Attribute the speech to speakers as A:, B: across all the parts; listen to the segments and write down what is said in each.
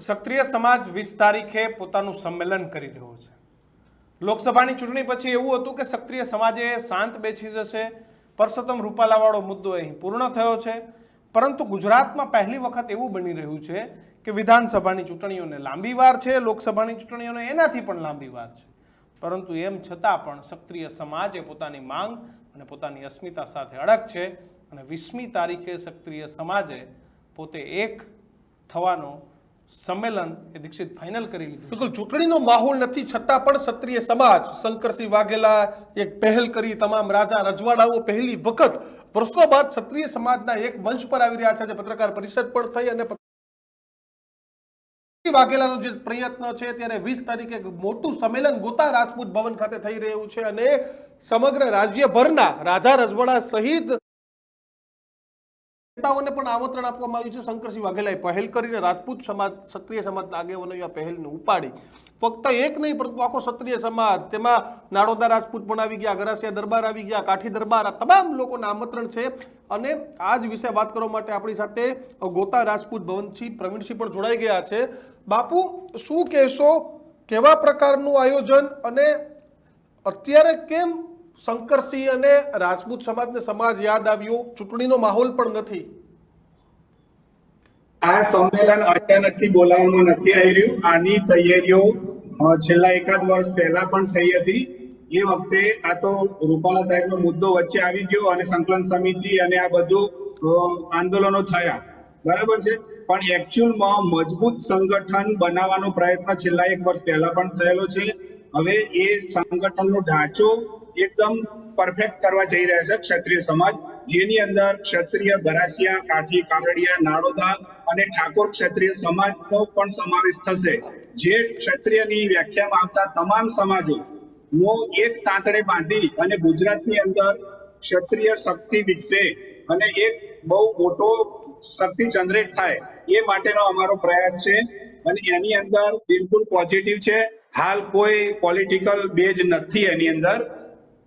A: સક્રિય સમાજ વીસ તારીખે પોતાનું સંમેલન કરી રહ્યો છે. લોકસભાની ચૂંટણી પછી એવું હતું કે સક્રિય સમાજે શાંત બેસી જશે. પરસોત્તમ રૂપાલાવાળો મુદ્દો અહીં પૂર્ણ થયો છે. પરંતુ ગુજરાતમાં પહેલી વખત એવું બની રહ્યું છે કે વિધાનસભાની ચૂંટણીઓને લાંબી વાર છે, લોકસભાની ચૂંટણીઓને એનાથી પણ લાંબી વાર છે. પરંતુ એમ છતાં પણ સક્રિય સમાજે પોતાની માંગ અને પોતાની અસ્મિતા સાથે અડગ છે અને વીસમી તારીખે સક્રિય સમાજે પોતે એક થવાનો સંમેલન એ દીક્ષિત ફાઇનલ કરી લીધું.
B: બિલકુલ, ચૂંટણીનો માહોલ નથી, છતાં પણ ક્ષત્રિય સમાજ, શંકરસિંહ વાઘેલા એક પહેલ કરી, તમામ રાજા રજવાડાઓ પહેલી વખત વર્ષો બાદ ક્ષત્રિય સમાજના એક મંચ પર આવી રહ્યા છે, જે પત્રકાર પરિષદ પણ થઈ અને વાઘેલાનો જે પ્રયત્ન છે, ત્યારે વીસ તારીખે મોટું સંમેલન ગોતા રાજપૂત ભવન ખાતે થઈ રહ્યું છે અને સમગ્ર રાજ્યભરના રાજા રજવાડા સહિત નેતાઓને પણ આમંત્રણ આપવામાં આવ્યું છે. શંકરસિંહ વાઘેલાએ પહેલ કરીને રાજપૂત સમાજ, ક્ષત્રિય સમાજના આગેવાનોએ આ પહેલને ઉપાડી. ફક્ત એક નહીં, પરંતુ આખો ક્ષત્રિય સમાજ. તેમાં નાડોદા રાજપૂત પણ આવી ગયા, ગરાસિયા દરબાર આવી ગયા, કાઠી દરબાર, આ તમામ લોકોને આમંત્રણ છે. અને આ જ વિશે વાત કરવા માટે આપણી સાથે ગોતા રાજપૂત ભવનસિંહ, પ્રવીણસિંહ પણ જોડાઈ ગયા છે. બાપુ, શું કહેશો? કેવા પ્રકારનું આયોજન? અને અત્યારે કેમ શંકરસિંહ અને રાજપૂત સમાજને સમાજ યાદ આવ્યો, ચૂંટણીનો માહોલ પણ નથી.
C: આ સંમેલન અચાનકથી બોલાવવામાં નથી આવી રહ્યું. આની તૈયારીઓ છેલ્લા એકાદ વર્ષ પહેલા પણ થઈ હતી. એ વખતે આ તો રૂપાલા સાહેબનો મુદ્દો વચ્ચે આવી ગયો અને સંકલન સમિતિ અને આ બધું આંદોલનો થયા. બરાબર છે? પણ એકચ્યુઅલમાં મજબૂત સંગઠન બનાવવાનો પ્રયત્ન છેલ્લા એક વર્ષ પહેલા પણ થયેલો છે. હવે એ સંગઠનનો ઢાંચો એકદમ પરફેક્ટ કરવા જઈ રહ્યા છે ક્ષત્રિય સમાજ, જેની અંદર ક્ષત્રિય ગરાસિયા, કાઠી, કાગડિયા, નાડોદા અને ઠાકોર ક્ષત્રિય સમાજનો પણ સમાવેશ થશે. જે ક્ષત્રિયની વ્યાખ્યામાં આવતા તમામ સમાજો નો એક તાંતડે બાંધી અને ગુજરાતની અંદર ક્ષત્રિય શક્તિ વિકસે અને એક બહુ મોટો શક્તિ જનરેટ થાય, એ માટેનો અમારો પ્રયાસ છે અને એની અંદર બિલકુલ પોઝિટિવ છે. હાલ કોઈ પોલિટિકલ બેઝ નથી એની અંદર.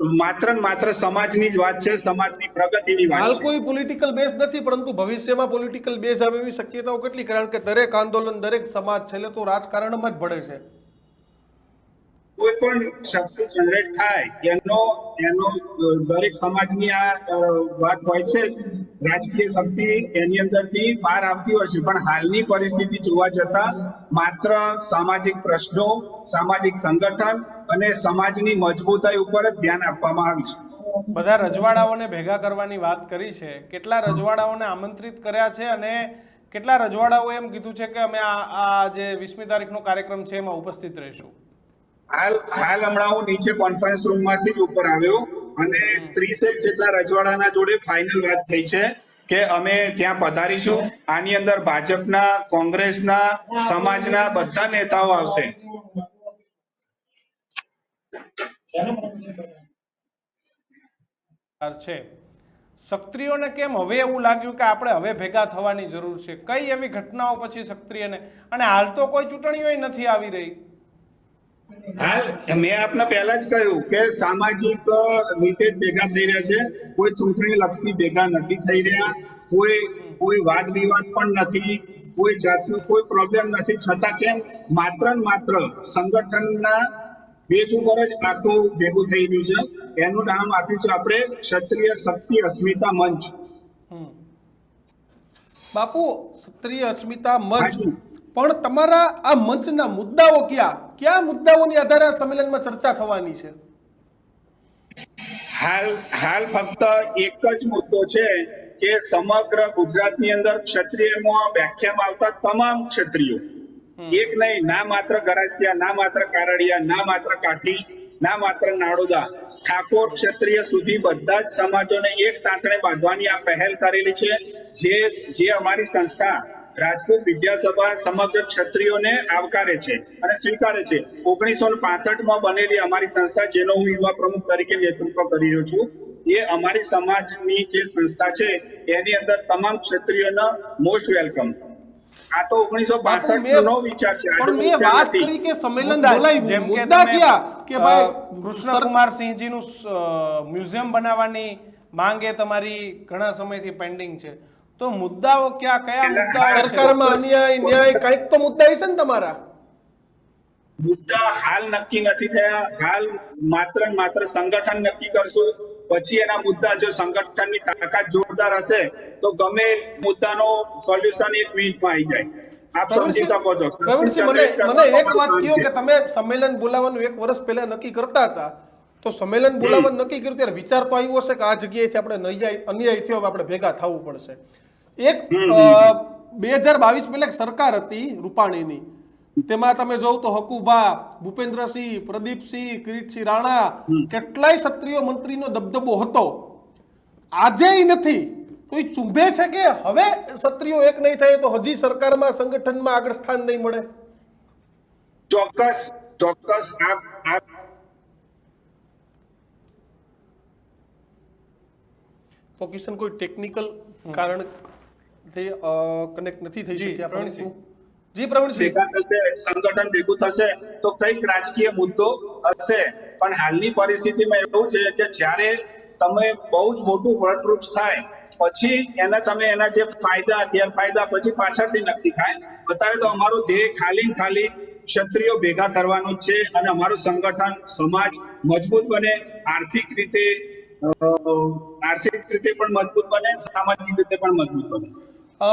C: માત્ર ને માત્ર સમાજની જ વાત છે સમાજની પ્રગતિની વાત હાલ
B: કોઈ પોલિટિકલ બેઝ નથી પરંતુ ભવિષ્યમાં પોલિટિકલ બેઝ આવે એવી શક્યતાઓ કેટલી? કારણ કે દરેક આંદોલન દરેક સમાજ છેલ્લે તો રાજકારણમાં જ ભળે છે.
C: કોઈ પણ શક્તિ જનરેટ થાય એનો એનો દરેક સમાજની આ વાત હોય છે રાજકીય શક્તિ એની અંદરથી બહાર આવતી હોય છે. પણ હાલની પરિસ્થિતિ જોવા જતા માત્ર સામાજિક પ્રશ્નો સામાજિક સંગઠન અને સમાજની મજબૂતાઈ ઉપર જ ધ્યાન આપવામાં આવ્યું છે.
A: બધા રજવાડાઓને ભેગા કરવાની વાત કરી છે. કેટલા રજવાડાઓને આમંત્રિત કર્યા છે અને કેટલા રજવાડાઓએ એમ કીધું છે કે અમે આ આ જે વીસમી તારીખનો કાર્યક્રમ છે એમાં ઉપસ્થિત રહીશું?
C: હાલ હાલ હમણાં હું નીચે કોન્ફરન્સ રૂમમાંથી જ ઉપર આવ્યો અને ત્રીસેક જેટલા રજવાડાના જોડે ફાઇનલ વાત થઈ છે કે અમે ત્યાં પધારીશું. આની અંદર ભાજપના કોંગ્રેસના સમાજના બધા નેતાઓ આવશે.
A: છે. ક્ષત્રિયોને કેમ હવે એવું લાગ્યું કે આપણે હવે ભેગા થવાની જરૂર છે? કઈ એવી ઘટનાઓ પછી ક્ષત્રિયને? અને હાલ તો કોઈ ચૂંટણીઓ નથી આવી રહી.
C: હાલ મેં આપને પહેલા જ કહ્યું કે સામાજિક રીતે જ ભેગા થઈ રહ્યા છે. કોઈ ચૂંટણી લક્ષી ભેગા નથી થઈ રહ્યા. કોઈ કોઈ વાદ વિવાદ પણ નથી. કોઈ જાતનો કોઈ પ્રોબ્લેમ નથી. છતાં કેમ? માત્ર ને માત્ર સંગઠનના બેઝ ઉપર જ આખું ભેગું થઈ ગયું છે. એનું નામ આપ્યું છે આપણે ક્ષત્રિય શક્તિ અસ્મિતા મંચ.
B: બાપુ ક્ષત્રિય અસ્મિતા મંચ. પણ તમારા આ મંચના મુદ્દાઓ ક્યાં? કયા મુદ્દાઓની આધારે આ સંમેલનમાં ચર્ચા થવાની છે?
C: હાલ હાલ ફક્ત એક જ મુદ્દો છે કે સમગ્ર ગુજરાતની અંદર ક્ષત્રિયમાં વ્યાખ્યામાં આવતા તમામ ક્ષત્રિયો. એક નહીં, ના માત્ર ગરાસિયા, ના માત્ર કારડિયા, ના માત્ર કાઠી, ના માત્ર નાડોદા. ઠાકોર ક્ષત્રિય સુધી બધા જ સમાજોને એક તાંતણે બાંધવાની આ પહેલ કરેલી છે. જે જે અમારી સંસ્થા રાજકોટ વિદ્યાસભા સમગ્ર ક્ષત્રિયોને આવકારે છે અને સ્વીકારે છે. ઓગણીસો માં બનેલી અમારી સંસ્થા, જેનો હું યુવા પ્રમુખ તરીકે નેતૃત્વ કરી રહ્યો છું, એ અમારી સમાજની જે સંસ્થા છે, એની અંદર તમામ ક્ષત્રિયોનો મોસ્ટ વેલકમ આ તો ઓગણીસો પાસઠ નો વિચાર છે.
B: પણ મેં વાત કરી કે સંમેલન બોલાવ્યું
A: જેમ
B: મુદ્દા ક્યાં? કે ભાઈ
A: કૃષ્ણકુમારસિંહજીનું અ, મ્યુઝિયમ બનાવવાની માંગ એ તમારી ઘણા સમયથી પેન્ડિંગ છે. તો મુદ્દાઓ ક્યાં કયા મુદ્દા
B: સરકારમાં અન્યાય ન્યાય કંઈક તો મુદ્દા હશે ને તમારા?
C: મુદ્દા હાલ નક્કી નથી થયા. હાલ માત્ર માત્ર સંગઠન નક્કી કરશું. પછી એના મુદ્દા જો સંગઠનની તાકાત જોરદાર હશે તો ગમે મુદ્દાનો સોલ્યુશન એક મિનિટમાં આવી જાય. આપ સમજી શકો છો.
B: મને મને એક વાત કહો કે તમે સંમેલન બોલાવવાનું એક વર્ષ પહેલા નક્કી કરતા હતા તો સંમેલન બોલાવવાનું નક્કી કર્યું ત્યારે વિચાર તો આવ્યો હશે કે આ જગ્યાએથી આપણે અન્યાય અન્યાય થયો આપણે ભેગા થવું પડશે. એક બે હજાર બાવીસ પહેલા એક સરકાર હતી રૂપાણીની. તેમાં તમે જોવ તો હકુભા ભૂપેન્દ્રસિંહ પ્રદીપસિંહ કિરીટસિંહ રાણા કેટલાય ક્ષત્રિય મંત્રીનો દબદબો હતો. આજે નથી. તો એ ચૂંભે છે કે હવે ક્ષત્રિયો એક નહીં થાય તો હજી સરકારમાં સંગઠનમાં આગળ સ્થાન નહીં મળે?
C: ચોક્કસ ચોક્કસ આપ આપ.
B: તો કિશન કોઈ ટેકનિકલ કારણ કનેક્ટ નથી થઈ
A: જી,
B: શક્યા?
A: પ્રવીણસિંહ.
B: પરંતુ જી પ્રવીણસિંહ.
C: ભેગા થશે સંગઠન ભેગું થશે તો કંઈક રાજકીય મુદ્દો હશે. પણ હાલની પરિસ્થિતિમાં એવું છે કે જ્યારે તમે બહુ જ મોટું વટવૃક્ષ થાય પછી એના તમે એના જે ફાયદા, ગેરફાયદા પછી પાછળથી નક્કી થાય. અત્યારે તો અમારું ધ્યેય ખાલી ખાલી ક્ષત્રિયો ભેગા કરવાનું છે અને અમારું સંગઠન સમાજ મજબૂત બને, આર્થિક રીતે આર્થિક રીતે પણ મજબૂત બને, સામાજિક રીતે પણ મજબૂત બને.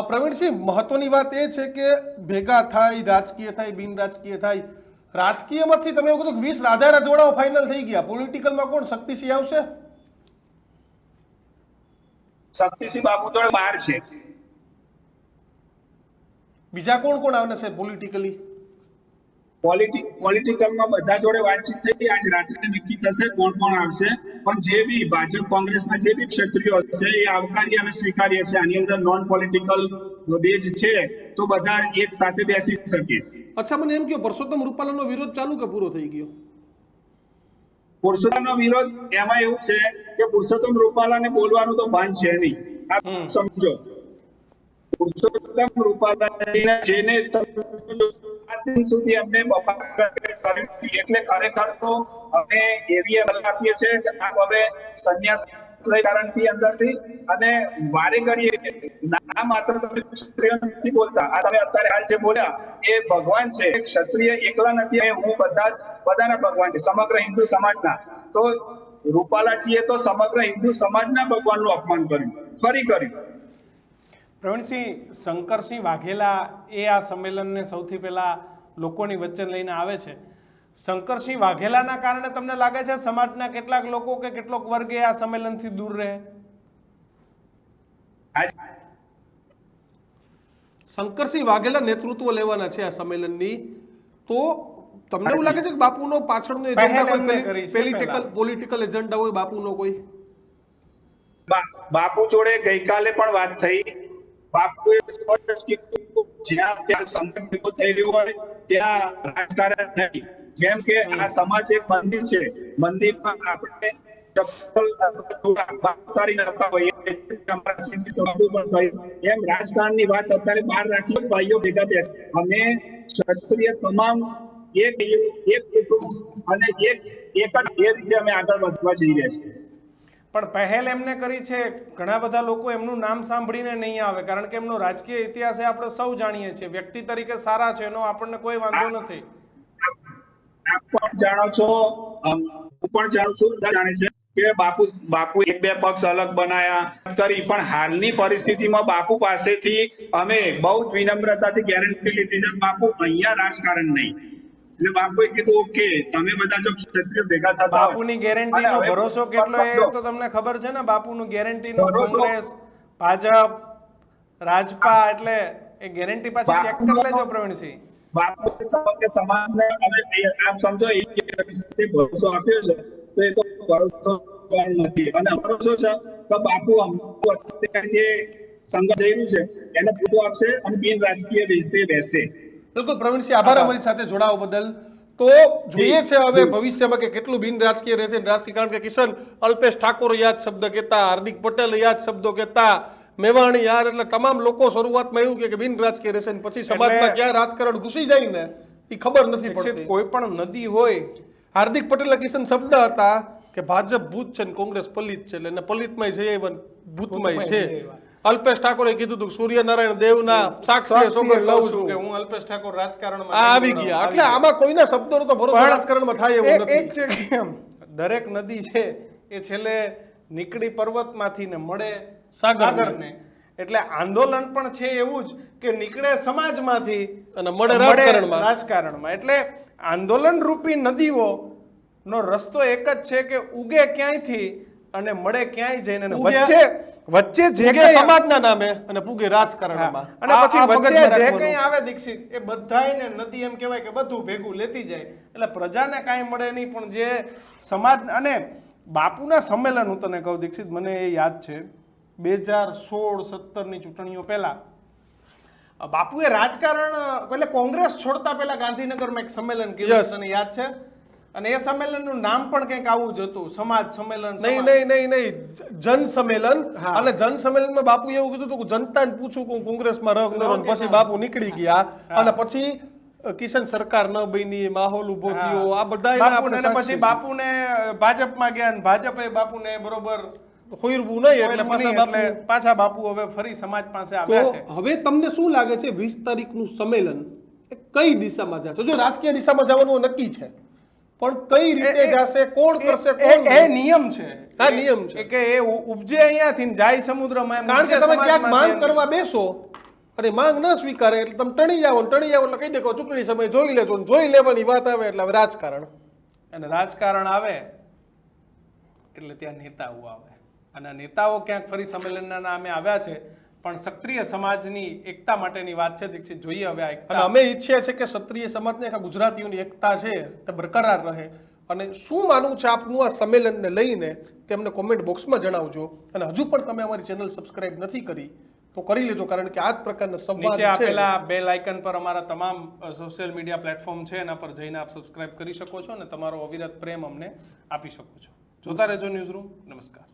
B: પ્રવીણસિંહ, મહત્વની વાત એ છે કે ભેગા થાય, રાજકીય થાય, બિન રાજકીય થાય. રાજકીયમાંથી તમે એવું કીધું વીસ રાજા રજવાડાઓ ફાઇનલ થઈ ગયા. પોલિટિકલમાં કોણ શક્તિસિંહ આવશે?
C: શક્તિસિંહ બાપુ જોડે બાર છે.
B: બીજા કોણ કોણ આવને છે પોલિટિકલી
C: પોલિટિક પોલિટિકલમાં બધા જોડે વાતચીત થઈ આજ રાત્રે નક્કી થશે કોણ કોણ આવશે. પણ જે બી ભાજપ કોંગ્રેસના જે બી ક્ષત્રિયો હશે એ આવકારી અને સ્વીકાર્ય છે. આની અંદર નોન પોલિટિકલ બેજ છે તો બધા એક સાથે બેસી શકે.
B: અચ્છા મને એમ કહ્યું પરસોત્તમ રૂપાલાનો વિરોધ ચાલુ કે પૂરો થઈ ગયો?
C: પુરુષોત્તમનો વિરોધ એમાં એવું છે કે પુરુષોત્તમ રૂપાલાને બોલવાનું તો ભાન છે નહીં આપ સમજો પુરુષોત્તમ રૂપાલા જેને દિન સુધી અમને. એટલે ખરેખર તો અમે એવી આપીએ છીએ કે આપ હવે સંન્યાસ કારણથી અંદરથી અને વારે ઘડીએ ના માત્ર તમે ક્ષત્રિય નથી બોલતા, આ તમે અત્યારે હાલ જે બોલ્યા, એ ભગવાન છે. ક્ષત્રિય એકલા નથી હું બધા બધાના ભગવાન છે, સમગ્ર હિન્દુ સમાજના. તો રૂપાલાજીએ તો સમગ્ર હિન્દુ સમાજના ભગવાનનું અપમાન કર્યું, ફરી કર્યું.
A: પ્રવીણસિંહ, શંકરસિંહ વાઘેલા એ આ સંમેલનને સૌથી પહેલા લોકોની વચ્ચે લઈને આવે છે. શંકરસિંહ વાઘેલાના કારણે તમને લાગે છે સમાજના કેટલાક લોકો કે કેટલોક વર્ગ એ આ સંમેલનથી દૂર રહે?
B: શંકરસિંહ વાઘેલા નેતૃત્વ લેવાના છે આ સંમેલનની. તો તમને એવું લાગે છે કે બાપુનો પાછળનો એજન્ડા કોઈ પોલિટિકલ પોલિટિકલ એજન્ડા હોય બાપુનો કોઈ?
C: બાપુ જોડે ગઈકાલે પણ વાત થઈ. બાપુએ સ્પષ્ટ કીધું જ્યાં ત્યાં સંકટ ભેગું થઈ રહ્યું હોય ત્યાં રાજકારણ નહીં જેમ કે આ સમાજ એક મંદિર છે. મંદિરમાં આપણે ચપ્પલ દોરા નાખતા હોઈએ. એમ રાજકારણની વાત અત્યારે બહાર રાખી ભાઈઓ ભેગા બેસ. અમે ક્ષત્રિય તમામ એક એક કુટુંબ અને એક એક જ એ રીતે અમે આગળ વધવા જઈ રહ્યા છીએ.
A: પણ પહેલ એમને કરી છે. ઘણા બધા લોકો એમનું નામ સાંભળીને નહીં આવે કારણ કે એમનો રાજકીય ઇતિહાસ એ આપણે સૌ જાણીએ છીએ. વ્યક્તિ તરીકે સારા છે એનો આપણને કોઈ વાંધો નથી.
C: આપ પણ જાણો છો હું પણ જાણું છું બધા જાણે છે. કે બાપુ બાપુ એક બે પક્ષ અલગ બનાયા કરી પણ હાલની પરિસ્થિતિમાં બાપુ પાસેથી અમે બહુ જ વિનમ્રતાથી ગેરંટી લીધી છે બાપુ અહીંયા રાજકારણ નહીં. એટલે બાપુએ કીધું ઓકે તમે બધા જો ક્ષત્રિય ભેગા થતા
A: બાપુની ગેરંટીનો ભરોસો કેટલો એ તો તમને ખબર છે ને બાપુનું ગેરંટીનો કોંગ્રેસ ભાજપ રાજપા એટલે એ ગેરંટી પાછી ચેક કરી લેજો પ્રવીણસિંહ.
C: બાપુ સમગ્ર સમાજને અને આપ સમજો એ ભરોસો આપ્યો છે. તો એ તો ભરોસો નથી. અને ભરોસો છે કે બાપુ અત્યારે જે સંઘર્ષ રહ્યું છે એને પૂરું આપશે અને બિન રાજકીય રીતે રહેશે.
B: બિલકુલ પ્રવીણસિંહ આભાર અમારી સાથે જોડાવા બદલ. તો જોઈએ છે હવે ભવિષ્યમાં કે કેટલું બિન રાજકીય રહેશે રાજકીય કારણ કે કિશન અલ્પેશ ઠાકોર યાદ શબ્દ કહેતા હાર્દિક પટેલ યાદ શબ્દો કહેતા મેવાણી યાદ એટલે તમામ લોકો શરૂઆતમાં એવું કે બિન રાજકીય રહેશે ને પછી સમાજમાં ક્યાં રાજકારણ ઘૂસી જાય ને એ ખબર નથી પડતી.
A: કોઈ પણ નદી હોય
B: હાર્દિક પટેલના કિશન શબ્દ હતા કે ભાજપ ભૂત છે ને કોંગ્રેસ પલિત છે એટલે એને છે ભૂતમાંય છે. અલ્પેશ ઠાકોરે કીધું હતું સૂર્યનારાયણ દેવના સાક્ષીએ સોગંદ લઉં છું.
A: કે હું અલ્પેશ ઠાકોર રાજકારણમાં
B: આવી ગયા. એટલે આમાં કોઈના શબ્દોનો તો ભરોસો રાજકારણમાં થાય એવું
A: નથી. એક છે કે દરેક નદી છે એ છેલ્લે નીકળી પર્વતમાંથી ને મળે
B: સાગરને.
A: એટલે આંદોલન પણ છે એવું જ કે નીકળે સમાજમાંથી
B: અને મળે રાજકારણમાં.
A: રાજકારણમાં. એટલે આંદોલન રૂપી નદીઓ નો રસ્તો એક જ છે કે ઉગે ક્યાંયથી અને મળે ક્યાંય જઈને વચ્ચે વચ્ચે જે
B: જે સમાજના નામે અને પૂગે રાજકારણમાં.
A: અને પછી વચ્ચે જે. કંઈ આવે દીક્ષિત એ બધાયને નદી એમ કહેવાય કે બધું ભેગું લેતી જાય. એટલે પ્રજાને કાંઈ મળે નહીં પણ જે સમાજ અને બાપુના સંમેલન હું તને કહું દીક્ષિત મને એ યાદ છે. બે હજાર સોળ સત્તરની ચૂંટણીઓ પહેલાં બાપુએ રાજકારણ એટલે કોંગ્રેસ છોડતા પહેલા ગાંધીનગરમાં એક સંમેલન કીધું તને યાદ છે? અને એ સંમેલનનું નામ પણ કંઈક આવું જ હતું સમાજ સંમેલન
B: નહીં નહીં નહીં નહીં જન સંમેલન. અને જન સંમેલનમાં બાપુ એવું કીધું હતું કે જનતાને પૂછું કે કોંગ્રેસમાં રહ ન પછી બાપુ નીકળી ગયા. અને પછી કિશન સરકાર ન બની માહોલ ઊભો થયો. આ બધા
A: પછી બાપુને ભાજપમાં ગયા અને ભાજપે બાપુને બરોબર
B: છીએ. નહીં એટલે પાછા બાપુ
A: પાછા બાપુ હવે ફરી સમાજ પાસે આવ્યા છે.
B: હવે તમને શું લાગે છે વીસ તારીખનું સંમેલન? એ કઈ દિશામાં જશે? જો રાજકીય દિશામાં જવાનું નક્કી છે. પણ કઈ રીતે જશે કોણ કરશે કોણ
A: એ નિયમ છે.
B: હા, નિયમ છે.
A: કે એ ઉપજે અહીંયાથી જાય સમુદ્રમાં એમ
B: કારણ કે તમે ક્યાંક માંગ કરવા બેસો અને માંગ ન સ્વીકારે એટલે તમે ટણી જાઓ ટણી જાઓ એટલે કહી દેખો ચૂંટણી સમય જોઈ લેજો જોઈ લેવાની વાત આવે એટલે હવે રાજકારણ.
A: અને રાજકારણ આવે એટલે ત્યાં નેતાઓ આવે. અને નેતાઓ ક્યાંક ફરી સંમેલનના નામે આવ્યા છે પણ સક્રિય સમાજની એકતા માટેની વાત છે દીક્ષિત જોઈએ હવે
B: અને અમે ઈચ્છીએ છીએ કે ક્ષત્રિય સમાજને આખા ગુજરાતીઓની એકતા છે તે બરકરાર રહે. અને શું માનવું છે આપનું આ સંમેલનને લઈને તેમને કોમેન્ટ બોક્સમાં જણાવજો. અને હજુ પણ તમે અમારી ચેનલ સબસ્ક્રાઇબ નથી કરી તો કરી લેજો કારણ કે આ જ પ્રકારના સંવાદ
A: નીચે
B: છે.
A: આપેલા બે લાઇકન પર અમારા તમામ સોશિયલ મીડિયા પ્લેટફોર્મ છે એના પર જઈને આપ સબસ્ક્રાઇબ કરી શકો છો અને તમારો અવિરત પ્રેમ અમને આપી શકો છો. જોતા રહેજો ન્યૂઝ રૂમ નમસ્કાર.